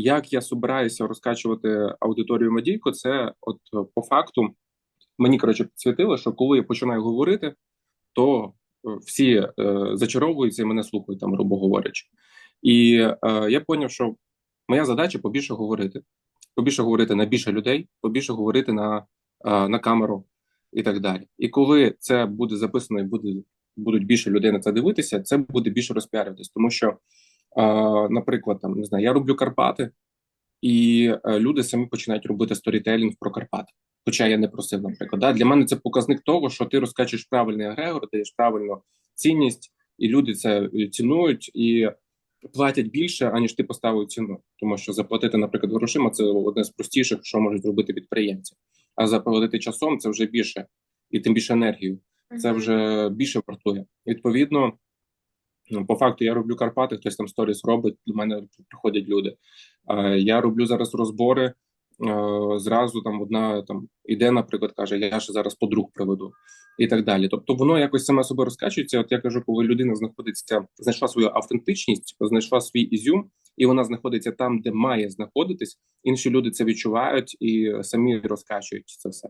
Як я собираюся розкачувати аудиторію медійку, це от е, по факту мені коротше підсвітило, що коли я починаю говорити, то е, всі е, зачаровуються і мене слухають, там, грубо говорячи. І е, я зрозумів, що моя задача побільше говорити, побільше говорити на більше людей, побільше говорити на, е, на камеру і так далі. І коли це буде записано і буде, будуть більше людей на це дивитися, це буде більше розпіарюватись, тому що. Е, наприклад, там не знаю, я роблю Карпати, і е, люди самі починають робити сторітелінг про Карпати. Хоча я не просив, наприклад. Да? Для мене це показник того, що ти розкачуєш правильний агрегор, даєш правильну цінність, і люди це цінують і платять більше, аніж ти поставив ціну. Тому що заплатити, наприклад, грошима це одне з простіших, що можуть зробити підприємці. А заплатити часом це вже більше, і тим більше енергію. Це вже більше вартує. Відповідно. Ну, по факту я роблю Карпати, хтось там сторіс робить. До мене приходять люди. Я роблю зараз розбори. Зразу там одна там іде, наприклад, каже: Я ще зараз подруг приведу і так далі. Тобто воно якось саме себе розкачується. От я кажу, коли людина знаходиться, знайшла свою автентичність, знайшла свій ізюм, і вона знаходиться там, де має знаходитись. Інші люди це відчувають і самі розкачують це все.